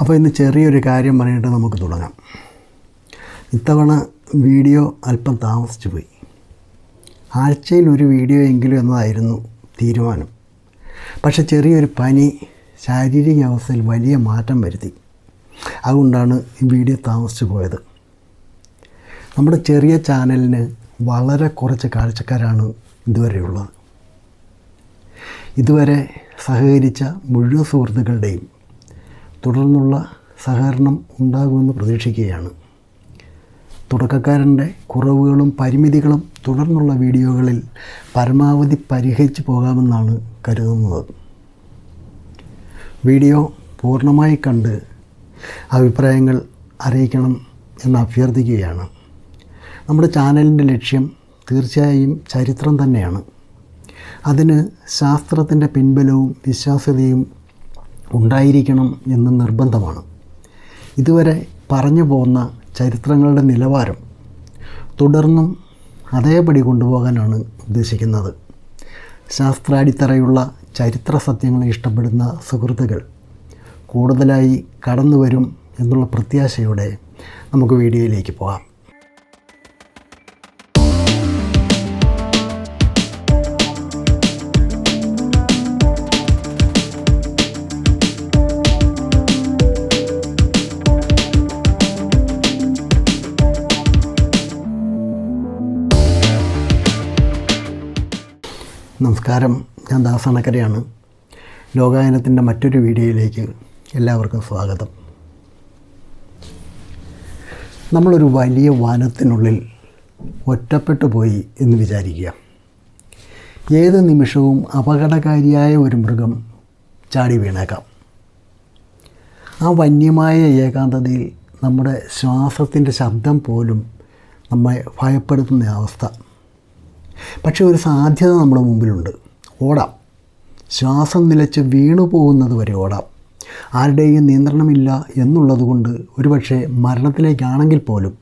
അപ്പോൾ ഇന്ന് ചെറിയൊരു കാര്യം പറഞ്ഞിട്ട് നമുക്ക് തുടങ്ങാം. ഇത്തവണ വീഡിയോ അല്പം താമസിച്ചു പോയി. ആഴ്ചയിൽ ഒരു വീഡിയോ എങ്കിലും എന്നതായിരുന്നു തീരുമാനം. പക്ഷെ ചെറിയൊരു പനി ശാരീരിക അവസ്ഥയിൽ വലിയ മാറ്റം വരുത്തി. അതുകൊണ്ടാണ് ഈ വീഡിയോ താമസിച്ചു പോയത്. നമ്മുടെ ചെറിയ ചാനലിന് വളരെ കുറച്ച് കാഴ്ചക്കാരാണ് ഇതുവരെയുള്ളത് ഇതുവരെ സഹകരിച്ച മുഴുവൻ സുഹൃത്തുക്കളുടെയും തുടർന്നുള്ള സഹകരണം ഉണ്ടാകുമെന്ന് പ്രതീക്ഷിക്കുകയാണ്. തുടക്കക്കാരന്റെ കുറവുകളും പരിമിതികളും തുടർന്നുള്ള വീഡിയോകളിൽ പരമാവധി പരിഹരിച്ചു പോകാമെന്നാണ് കരുതുന്നത്. വീഡിയോ പൂർണമായി കണ്ട് അഭിപ്രായങ്ങൾ അറിയിക്കണം എന്ന് അഭ്യർത്ഥിക്കുകയാണ്. നമ്മുടെ ചാനലിന്റെ ലക്ഷ്യം തീർച്ചയായും ചരിത്രം തന്നെയാണ്. അതിന് ശാസ്ത്രത്തിന്റെ പിൻബലവും വിശ്വാസ്യതയും ഉണ്ടായിരിക്കണം എന്ന് നിർബന്ധമാണ്. ഇതുവരെ പറഞ്ഞു പോകുന്ന ചരിത്രങ്ങളുടെ നിലവാരം തുടർന്നും അതേപടി കൊണ്ടുപോകാനാണ് ഉദ്ദേശിക്കുന്നത്. ശാസ്ത്രാടിത്തറയുള്ള ചരിത്ര സത്യങ്ങളെ ഇഷ്ടപ്പെടുന്ന സുഹൃത്തുക്കൾ കൂടുതലായി കടന്നു വരും എന്നുള്ള പ്രത്യാശയോടെ നമുക്ക് വീഡിയോയിലേക്ക് പോകാം. നമസ്കാരം. ഞാൻ ദാസണക്കരയാണ് ലോകായനത്തിന്റെ മറ്റൊരു വീഡിയോയിലേക്ക് എല്ലാവർക്കും സ്വാഗതം. നമ്മളൊരു വലിയ വനത്തിനുള്ളിൽ ഒറ്റപ്പെട്ടു പോയി എന്ന് വിചാരിക്കുക. ഏത് നിമിഷവും അപകടകാരിയായ ഒരു മൃഗം ചാടി വീണേക്കാം. ആ വന്യമായ ഏകാന്തതയിൽ നമ്മുടെ ശ്വാസത്തിന്റെ ശബ്ദം പോലും നമ്മെ ഭയപ്പെടുത്തുന്ന അവസ്ഥ പക്ഷേ ഒരു സാധ്യത നമ്മുടെ മുമ്പിലുണ്ട്. ഓടാം. ശ്വാസം നിലച്ച് വീണു പോകുന്നത് വരെ ഓടാം. ആരുടെയും നിയന്ത്രണമില്ല എന്നുള്ളതുകൊണ്ട് ഒരുപക്ഷെ മരണത്തിലേക്കാണെങ്കിൽ പോലും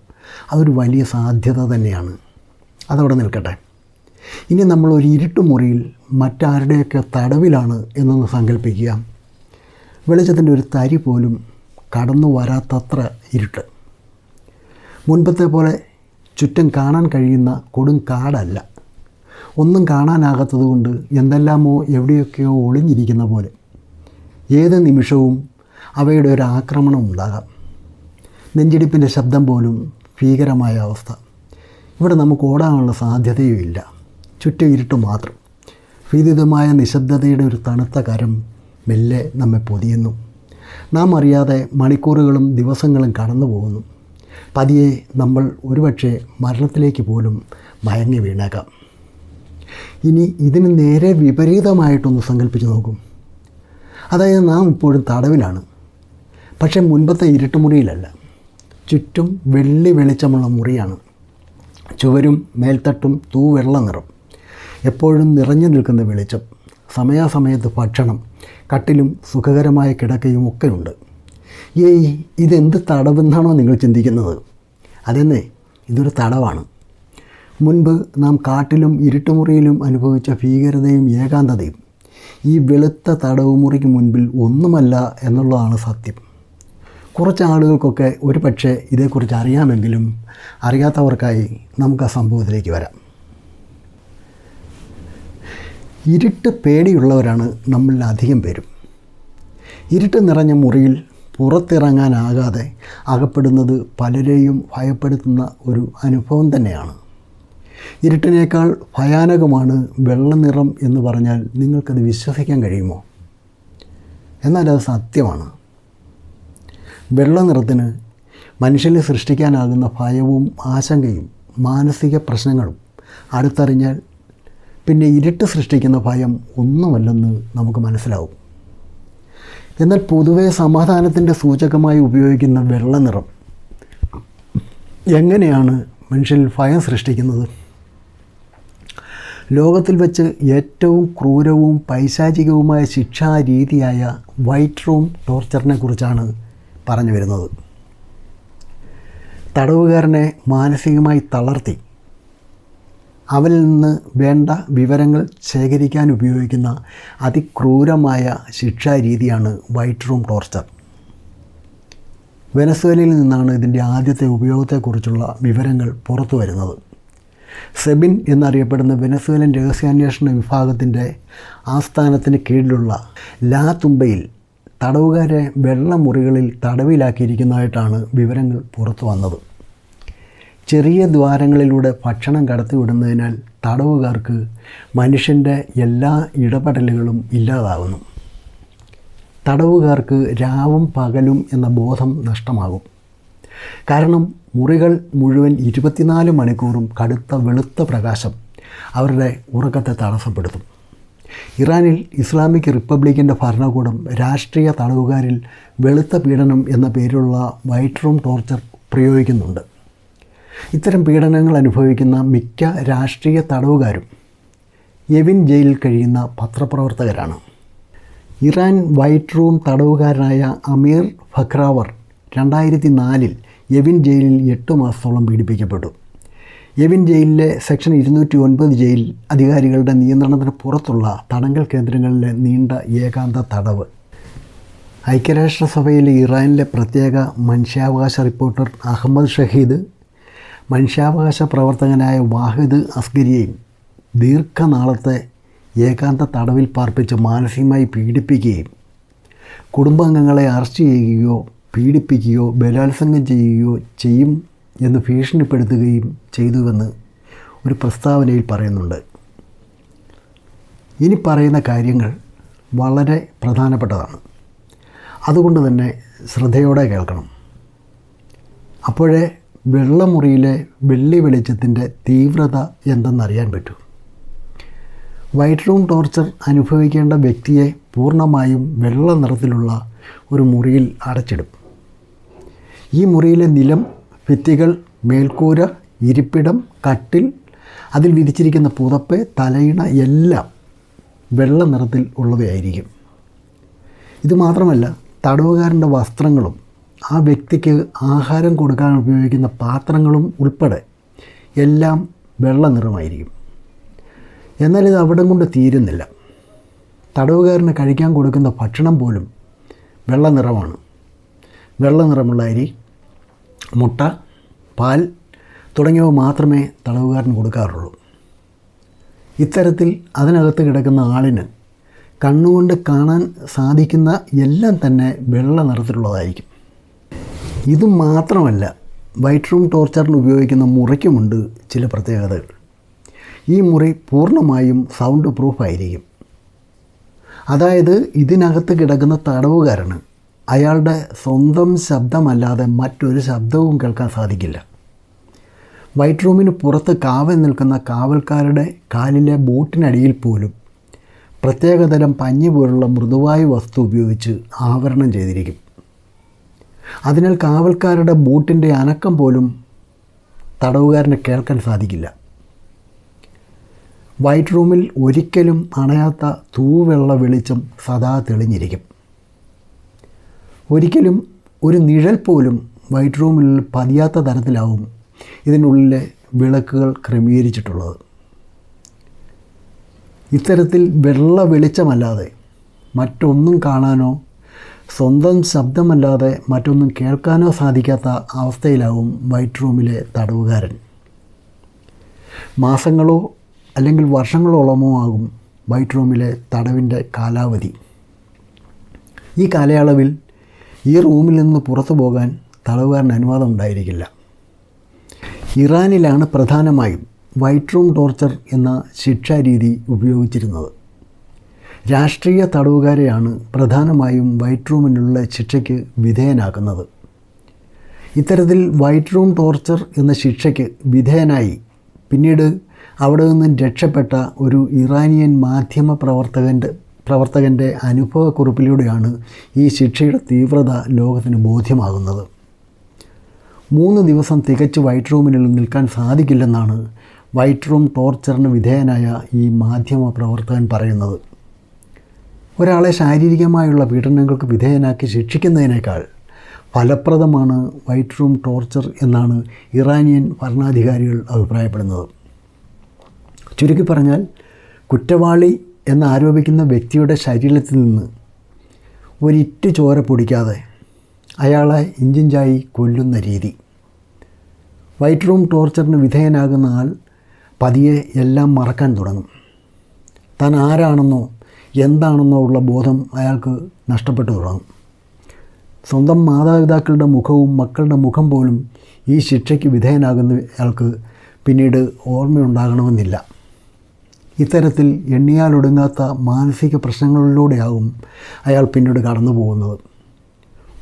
അതൊരു വലിയ സാധ്യത തന്നെയാണ്. അതവിടെ നിൽക്കട്ടെ. ഇനി നമ്മൾ ഒരു ഇരുട്ടുമുറിയിൽ മറ്റാരുടെയൊക്കെ തടവിലാണ് എന്നൊന്ന് സങ്കല്പിക്കുക വെളിച്ചത്തിന്റെ ഒരു തരി പോലും കടന്നു വരാത്തത്ര ഇരുട്ട്. മുൻപത്തെ പോലെ ചുറ്റും കാണാൻ കഴിയുന്ന കൊടും കാടല്ല. ഒന്നും കാണാനാകാത്തതുകൊണ്ട് എന്തെല്ലാമോ എവിടെയൊക്കെയോ ഒളിഞ്ഞിരിക്കുന്ന പോലെ. ഏത് നിമിഷവും അവയുടെ ഒരു ആക്രമണം ഉണ്ടാകാം. നെഞ്ചിടിപ്പിന്റെ ശബ്ദം പോലും ഭീകരമായ അവസ്ഥ. ഇവിടെ നമുക്ക് ഓടാനുള്ള സാധ്യതയുമില്ല ചുറ്റും ഇരുട്ട് മാത്രം. ഭീതിതമായ നിശബ്ദതയുടെ ഒരു തണുത്ത കരം മെല്ലെ നമ്മെ പൊതിയുന്നു. നാം അറിയാതെ മണിക്കൂറുകളും ദിവസങ്ങളും കടന്നു പോകുന്നു. പതിയെ നമ്മൾ ഒരുപക്ഷെ മരണത്തിലേക്ക് പോലും മയങ്ങി വീണേക്കാം. ഇനി ഇതിന് നേരെ വിപരീതമായിട്ടൊന്ന് സങ്കല്പിച്ച് നോക്കും. അതായത് നാം ഇപ്പോഴും തടവിലാണ്. പക്ഷേ മുൻപത്തെ ഇരുട്ടുമുറിയിലല്ല ചുറ്റും വെള്ളി വെളിച്ചമുള്ള മുറിയാണ്. ചുവരും മേൽത്തട്ടും തൂവെള്ള നിറം. എപ്പോഴും നിറഞ്ഞു നിൽക്കുന്ന വെളിച്ചം. സമയാസമയത്ത് ഭക്ഷണം കട്ടിലും സുഖകരമായ കിടക്കയും ഒക്കെ ഉണ്ട് ഏയ് ഇതെന്ത് തടവെന്നാണോ നിങ്ങൾ ചിന്തിക്കുന്നത്? അതെന്നേ ഇതൊരു തടവാണ്. മുൻപ് നാം കാട്ടിലും ഇരുട്ടുമുറിയിലും അനുഭവിച്ച ഭീകരതയും ഏകാന്തതയും ഈ വെളുത്ത തടവുമുറിക്ക് മുൻപിൽ ഒന്നുമല്ല എന്നുള്ളതാണ് സത്യം. കുറച്ച് ആളുകൾക്കൊക്കെ ഒരു പക്ഷേ ഇതേക്കുറിച്ച് അറിയാമെങ്കിലും അറിയാത്തവർക്കായി നമുക്ക് ആ സംഭവത്തിലേക്ക് വരാം. ഇരുട്ട് പേടിയുള്ളവരാണ് നമ്മളിൽ അധികം പേരും. ഇരുട്ട് നിറഞ്ഞ മുറിയിൽ പുറത്തിറങ്ങാനാകാതെ അകപ്പെടുന്നത് പലരെയും ഭയപ്പെടുത്തുന്ന ഒരു അനുഭവം തന്നെയാണ്. ഇരുട്ടിനേക്കാൾ ഭയാനകമാണ് വെള്ളനിറം എന്ന് പറഞ്ഞാൽ നിങ്ങൾക്കത് വിശ്വസിക്കാൻ കഴിയുമോ? എന്നാൽ അത് സത്യമാണ്. വെള്ളനിറത്തിന് മനുഷ്യനെ സൃഷ്ടിക്കാനാകുന്ന ഭയവും ആശങ്കയും മാനസിക പ്രശ്നങ്ങളും അടുത്തറിഞ്ഞാൽ പിന്നെ ഇരുട്ട് സൃഷ്ടിക്കുന്ന ഭയം ഒന്നുമല്ലെന്ന് നമുക്ക് മനസ്സിലാവും. എന്നാൽ പൊതുവേ സമാധാനത്തിന്റെ സൂചകമായി ഉപയോഗിക്കുന്ന വെള്ളനിറം എങ്ങനെയാണ് മനുഷ്യനിൽ ഭയം സൃഷ്ടിക്കുന്നത്? ലോകത്തിൽ വെച്ച് ഏറ്റവും ക്രൂരവും പൈശാചികവുമായ ശിക്ഷാ രീതിയായ വൈറ്റ് റൂം ടോർച്ചറിനെ കുറിച്ചാണ് പറഞ്ഞു വരുന്നത്. തടവുകാരനെ മാനസികമായി തളർത്തി. അവരിൽ നിന്ന് വേണ്ട വിവരങ്ങൾ ശേഖരിക്കാൻ ഉപയോഗിക്കുന്ന അതിക്രൂരമായ ശിക്ഷാ രീതിയാണ് വൈറ്റ് റൂം ടോർച്ചർ. വെനസ്വേലയിൽ നിന്നാണ് ഇതിന്റെ ആദ്യത്തെ ഉപയോഗത്തെക്കുറിച്ചുള്ള വിവരങ്ങൾ പുറത്തു വരുന്നത്. സെബിൻ എന്നറിയപ്പെടുന്ന വെനസ്വേലൻ രഹസ്യാന്വേഷണ വിഭാഗത്തിന്റെ ആസ്ഥാനത്തിന് കീഴിലുള്ള ലാ തുമ്പയിൽ തടവുകാരെ വെള്ളമുറികളിൽ തടവിലാക്കിയിരിക്കുന്നതായിട്ടാണ് വിവരങ്ങൾ പുറത്തു വന്നത്. ചെറിയ ദ്വാരങ്ങളിലൂടെ ഭക്ഷണം കടത്തിവിടുന്നതിനാൽ തടവുകാർക്ക് മനുഷ്യന്റെ എല്ലാ ഇടപെടലുകളും ഇല്ലാതാകുന്നു തടവുകാർക്ക് രാവും പകലും എന്ന ബോധം നഷ്ടമാകും. കാരണം മുറികൾ മുഴുവൻ ഇരുപത്തിനാല് മണിക്കൂറും കടുത്ത വെളുത്ത പ്രകാശം അവരുടെ ഉറക്കത്തെ തടസ്സപ്പെടുത്തും. ഇറാനിൽ ഇസ്ലാമിക് റിപ്പബ്ലിക്കിന്റെ ഭരണകൂടം രാഷ്ട്രീയ തടവുകാരിൽ വെളുത്ത പീഡനം എന്ന പേരിലുള്ള വൈറ്റ് റൂം ടോർച്ചർ പ്രയോഗിക്കുന്നുണ്ട്. ഇത്തരം പീഡനങ്ങൾ അനുഭവിക്കുന്ന മിക്ക രാഷ്ട്രീയ തടവുകാരും യെവിൻ ജയിലിൽ കഴിയുന്ന പത്രപ്രവർത്തകരാണ്. ഇറാൻ വൈറ്റ് റൂം തടവുകാരനായ അമീർ ഫക്രാവർ രണ്ടായിരത്തി നാലിൽ യെവിൻ ജയിലിൽ എട്ട് മാസത്തോളം പീഡിപ്പിക്കപ്പെട്ടു. യെവിൻ ജയിലിലെ സെക്ഷൻ ഇരുന്നൂറ്റി ഒൻപത് ജയിൽ അധികാരികളുടെ നിയന്ത്രണത്തിന് പുറത്തുള്ള തടങ്കൽ കേന്ദ്രങ്ങളിലെ നീണ്ട ഏകാന്ത തടവ്. ഐക്യരാഷ്ട്രസഭയിലെ ഇറാനിലെ പ്രത്യേക മനുഷ്യാവകാശ റിപ്പോർട്ടർ അഹമ്മദ് ഷഹീദ് മനുഷ്യാവകാശ പ്രവർത്തകനായ വാഹിദ് അസ്ഗരിയെയും ദീർഘനാളത്തെ ഏകാന്ത തടവിൽ പാർപ്പിച്ച് മാനസികമായി പീഡിപ്പിക്കുകയും കുടുംബാംഗങ്ങളെ അറസ്റ്റ് ചെയ്യുകയോ പീഡിപ്പിക്കുകയോ ബലാത്സംഗം ചെയ്യുകയോ ചെയ്യും എന്ന് ഭീഷണിപ്പെടുത്തുകയും ചെയ്തുവെന്ന് ഒരു പ്രസ്താവനയിൽ പറയുന്നുണ്ട്. ഇനി പറയുന്ന കാര്യങ്ങൾ വളരെ പ്രധാനപ്പെട്ടതാണ്. അതുകൊണ്ട് തന്നെ ശ്രദ്ധയോടെ കേൾക്കണം. അപ്പോഴേ വെള്ളമുറിയിലെ വെള്ളി വെളിച്ചത്തിന്റെ തീവ്രത എന്തെന്നറിയാൻ പറ്റൂ. വൈറ്റ് റൂം ടോർച്ചർ അനുഭവിക്കേണ്ട വ്യക്തിയെ പൂർണമായും വെള്ള നിറത്തിലുള്ള ഒരു മുറിയിൽ അടച്ചിടും. ഈ മുറിയിലെ നിലം ഭിത്തികൾ മേൽക്കൂര ഇരിപ്പിടം കട്ടിൽ അതിൽ വിരിച്ചിരിക്കുന്ന പുതപ്പ് തലയിണ എല്ലാം വെള്ള നിറത്തിൽ ഉള്ളവയായിരിക്കും. ഇതുമാത്രമല്ല തടവുകാരന്റെ വസ്ത്രങ്ങളും ആ വ്യക്തിക്ക് ആഹാരം കൊടുക്കാൻ ഉപയോഗിക്കുന്ന പാത്രങ്ങളും ഉൾപ്പെടെ എല്ലാം വെള്ള നിറമായിരിക്കും. എന്നാൽ ഇത് അവിടം കൊണ്ട് തീരുന്നില്ല. തടവുകാരന് കഴിക്കാൻ കൊടുക്കുന്ന ഭക്ഷണം പോലും വെള്ള നിറമാണ്. വെള്ള നിറമുള്ള അരി മുട്ട പാൽ തുടങ്ങിയവ മാത്രമേ തടവുകാരന് കൊടുക്കാറുള്ളൂ. ഇത്തരത്തിൽ അതിനകത്ത് കിടക്കുന്ന ആളിന് കണ്ണുകൊണ്ട് കാണാൻ സാധിക്കുന്ന എല്ലാം തന്നെ വെള്ള നിറത്തിലുള്ളതായിരിക്കും. ഇത് മാത്രമല്ല വൈറ്റ് റൂം ടോർച്ചറിന് ഉപയോഗിക്കുന്ന മുറിക്കുമുണ്ട് ചില പ്രത്യേകതകൾ. ഈ മുറി പൂർണമായും സൗണ്ട് പ്രൂഫ് ആയിരിക്കും അതായത് ഇതിനകത്ത് കിടക്കുന്ന തടവുകാരന് അയാളുടെ സ്വന്തം ശബ്ദമല്ലാതെ മറ്റൊരു ശബ്ദവും കേൾക്കാൻ സാധിക്കില്ല. വൈറ്റ് റൂമിന് പുറത്ത് കാവൽ നിൽക്കുന്ന കാവൽക്കാരുടെ കാലിലെ ബൂട്ടിനടിയിൽ പോലും പ്രത്യേകതരം പഞ്ഞി പോലുള്ള മൃദുവായ വസ്തു ഉപയോഗിച്ച് ആവരണം ചെയ്തിരിക്കും. അതിനാൽ കാവൽക്കാരുടെ ബൂട്ടിന്റെ അനക്കം പോലും തടവുകാരന് കേൾക്കാൻ സാധിക്കില്ല. വൈറ്റ് റൂമിൽ ഒരിക്കലും അണയാത്ത തൂവെള്ള വെളിച്ചം സദാ തെളിഞ്ഞിരിക്കും. ഒരിക്കലും ഒരു നിഴൽ പോലും വൈറ്റ് റൂമിൽ പതിയാത്ത തരത്തിലാവും ഇതിനുള്ളിലെ വിളക്കുകൾ ക്രമീകരിച്ചിട്ടുള്ളത്. ഇത്തരത്തിൽ വെള്ള വെളിച്ചമല്ലാതെ മറ്റൊന്നും കാണാനോ സ്വന്തം ശബ്ദമല്ലാതെ മറ്റൊന്നും കേൾക്കാനോ സാധിക്കാത്ത അവസ്ഥയിലാവും വൈറ്റ് റൂമിലെ തടവുകാരൻ. മാസങ്ങളോ അല്ലെങ്കിൽ വർഷങ്ങളോളമോ ആകും വൈറ്റ് റൂമിലെ തടവിന്റെ കാലാവധി. ഈ കാലയളവിൽ ഈ റൂമിൽ നിന്ന് പുറത്തു പോകാൻ തടവുകാരന് അനുവാദം ഉണ്ടായിരിക്കില്ല. ഇറാനിലാണ് പ്രധാനമായും വൈറ്റ് റൂം ടോർച്ചർ എന്ന ശിക്ഷാരീതി ഉപയോഗിച്ചിരുന്നത്. രാഷ്ട്രീയ തടവുകാരെയാണ് പ്രധാനമായും വൈറ്റ് റൂമിനുള്ള ശിക്ഷയ്ക്ക് വിധേയനാക്കുന്നത്. ഇത്തരത്തിൽ വൈറ്റ് റൂം ടോർച്ചർ എന്ന ശിക്ഷയ്ക്ക് വിധേയനായി പിന്നീട് അവിടെ നിന്നും രക്ഷപ്പെട്ട ഒരു ഇറാനിയൻ മാധ്യമ പ്രവർത്തകന്റെ പ്രവർത്തകന്റെ അനുഭവക്കുറിപ്പിലൂടെയാണ് ഈ ശിക്ഷയുടെ തീവ്രത ലോകത്തിന് ബോധ്യമാകുന്നത്. മൂന്ന് ദിവസം തികച്ച് വൈറ്റ് റൂമിനുള്ളിൽ നിൽക്കാൻ സാധിക്കില്ലെന്നാണ് വൈറ്റ് റൂം ടോർച്ചറിന് വിധേയനായ ഈ മാധ്യമ പ്രവർത്തകൻ പറയുന്നത്. ഒരാളെ ശാരീരികമായുള്ള പീഡനങ്ങൾക്ക് വിധേയനാക്കി ശിക്ഷിക്കുന്നതിനേക്കാൾ ഫലപ്രദമാണ് വൈറ്റ് റൂം ടോർച്ചർ എന്നാണ് ഇറാനിയൻ ഭരണാധികാരികൾ അഭിപ്രായപ്പെടുന്നത്. ചുരുക്കി പറഞ്ഞാൽ കുറ്റവാളി എന്ന് ആരോപിക്കുന്ന വ്യക്തിയുടെ ശരീരത്തിൽ നിന്ന് ഒരിറ്റ് ചോര പൊടിക്കാതെ അയാളെ ഇഞ്ചിഞ്ചായി കൊല്ലുന്ന രീതി. വൈറ്റ് റൂം ടോർച്ചറിന് വിധേയനാകുന്ന ആൾ പതിയെ എല്ലാം മറക്കാൻ തുടങ്ങും. താൻ ആരാണെന്നോ എന്താണെന്നോ ഉള്ള ബോധം അയാൾക്ക് നഷ്ടപ്പെട്ടു തുടങ്ങും. സ്വന്തം മാതാപിതാക്കളുടെ മുഖവും മക്കളുടെ മുഖം പോലും ഈ ശിക്ഷയ്ക്ക് വിധേയനാകുന്ന അയാൾക്ക് പിന്നീട് ഓർമ്മയുണ്ടാകണമെന്നില്ല. ഇത്തരത്തിൽ എണ്ണിയാലൊടുങ്ങാത്ത മാനസിക പ്രശ്നങ്ങളിലൂടെയാകും അയാൾ പിന്നീട് കടന്നു പോകുന്നത്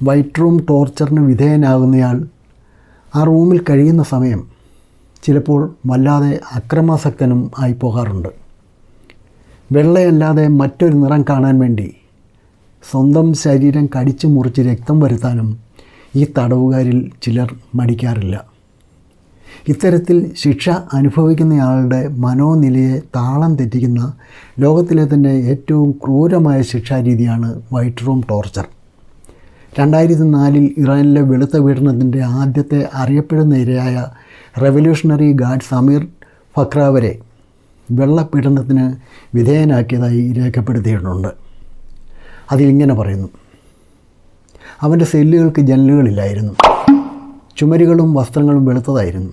വൈറ്റ് റൂം ടോർച്ചറിന് വിധേയനാകുന്നയാൾ ആ റൂമിൽ കഴിയുന്ന സമയം ചിലപ്പോൾ വല്ലാതെ അക്രമാസക്തനും ആയി പോകാറുണ്ട്. വെള്ളയല്ലാതെ മറ്റൊരു നിറം കാണാൻ വേണ്ടി സ്വന്തം ശരീരം കടിച്ചു മുറിച്ച് രക്തം വരുത്താനും ഈ തടവുകാരിൽ ചിലർ മടിക്കാറില്ല. ഇത്തരത്തിൽ ശിക്ഷ അനുഭവിക്കുന്നയാളുടെ മനോനിലയെ താളം തെറ്റിക്കുന്ന ലോകത്തിലെ തന്നെ ഏറ്റവും ക്രൂരമായ ശിക്ഷാരീതിയാണ് വൈറ്റ് റൂം ടോർച്ചർ. രണ്ടായിരത്തി നാലിൽ ഇറാനിലെ വെളുത്ത പീഡനത്തിന്റെ ആദ്യത്തെ അറിയപ്പെടുന്ന ഇരയായ റെവല്യൂഷണറി ഗാർഡ് സമീർ ഫക്രാവരെ വെള്ളപീഡനത്തിന് വിധേയനാക്കിയതായി രേഖപ്പെടുത്തിയിട്ടുണ്ട്. അതിലിങ്ങനെ പറയുന്നു. അവന്റെ സെല്ലുകൾക്ക് ജനലുകളില്ലായിരുന്നു. ചുമരുകളും വസ്ത്രങ്ങളും വെളുത്തതായിരുന്നു.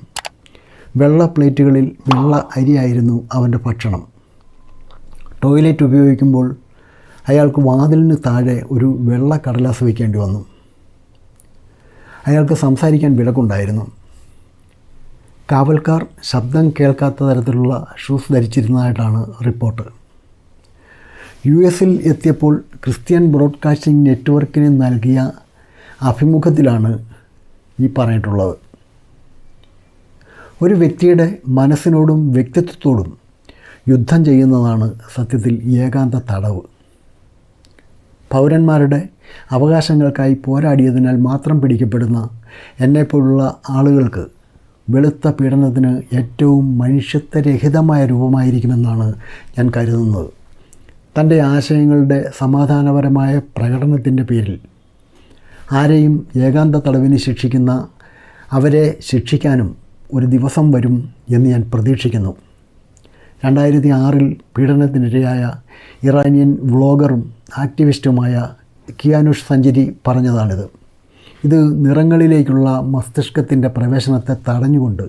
വെള്ള പ്ലേറ്റുകളിൽ വെള്ള അരിയായിരുന്നു അവന്റെ ഭക്ഷണം. ടോയ്ലറ്റ് ഉപയോഗിക്കുമ്പോൾ അയാൾക്ക് വാതിലിന് താഴെ ഒരു വെള്ള കടലാസ് വയ്ക്കേണ്ടി വന്നു. അയാൾക്ക് സംസാരിക്കാൻ വിലക്കുണ്ടായിരുന്നു. കാവൽക്കാർ ശബ്ദം കേൾക്കാത്ത തരത്തിലുള്ള ഷൂസ് ധരിച്ചിരുന്നതായിട്ടാണ് റിപ്പോർട്ട്. യു എസിൽ എത്തിയപ്പോൾ ക്രിസ്ത്യൻ ബ്രോഡ്കാസ്റ്റിംഗ് നെറ്റ്വർക്കിന് നൽകിയ അഭിമുഖത്തിലാണ് ഈ പറഞ്ഞിട്ടുള്ളത്. ഒരു വ്യക്തിയുടെ മനസ്സിനോടും വ്യക്തിത്വത്തോടും യുദ്ധം ചെയ്യുന്നതാണ് സത്യത്തിൽ ഏകാന്ത തടവ്. പൗരന്മാരുടെ അവകാശങ്ങൾക്കായി പോരാടിയതിനാൽ മാത്രം പിടിക്കപ്പെടുന്ന എന്നെപ്പോലുള്ള ആളുകൾക്ക് വെളുത്ത പീഡനത്തിന് ഏറ്റവും മനുഷ്യത്വരഹിതമായ രൂപമായിരിക്കുമെന്നാണ് ഞാൻ കരുതുന്നത്. തന്റെ ആശയങ്ങളുടെ സമാധാനപരമായ പ്രകടനത്തിന്റെ പേരിൽ ആരെയും ഏകാന്ത തടവിന് ശിക്ഷിക്കുന്ന അവരെ ശിക്ഷിക്കാനും ഒരു ദിവസം വരും എന്ന് ഞാൻ പ്രതീക്ഷിക്കുന്നു. രണ്ടായിരത്തി ആറിൽ പീഡനത്തിനിരയായ ഇറാനിയൻ വ്ളോഗറും ആക്ടിവിസ്റ്റുമായ കിയാനുഷ് സഞ്ചരി പറഞ്ഞതാണിത്. ഇത് നിറങ്ങളിലേക്കുള്ള മസ്തിഷ്കത്തിന്റെ പ്രവേശനത്തെ തടഞ്ഞുകൊണ്ട്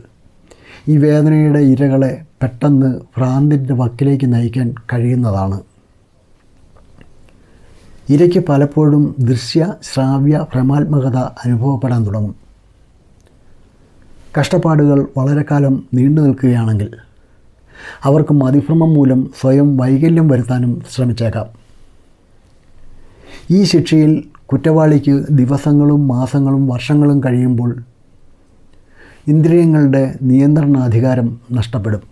ഈ വേദനയുടെ ഇരകളെ പെട്ടെന്ന് ഭ്രാന്തിന്റെ വക്കിലേക്ക് നയിക്കാൻ കഴിയുന്നതാണ്. ഇരയ്ക്ക് പലപ്പോഴും ദൃശ്യ ശ്രാവ്യ ഭ്രമാത്മകത അനുഭവപ്പെടാൻ തുടങ്ങും. കഷ്ടപ്പാടുകൾ വളരെ കാലം നീണ്ടു നിൽക്കുകയാണെങ്കിൽ അവർക്ക് മതിഭ്രമം മൂലം സ്വയം വൈകല്യം വരുത്താനും ശ്രമിച്ചേക്കാം. ഈ ശിക്ഷയിൽ കുറ്റവാളിക്ക് ദിവസങ്ങളും മാസങ്ങളും വർഷങ്ങളും കഴിയുമ്പോൾ ഇന്ദ്രിയങ്ങളുടെ നിയന്ത്രണാധികാരം നഷ്ടപ്പെടും.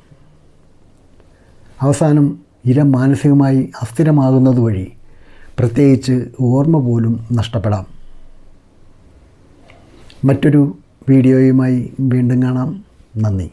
അവസാനം ഇര മാനസികമായി അസ്ഥിരമാകുന്നത് വഴി പ്രത്യേകിച്ച് ഓർമ്മ പോലും നഷ്ടപ്പെടാം. മറ്റൊരു വീഡിയോയുമായി വീണ്ടും കാണാം. നന്ദി.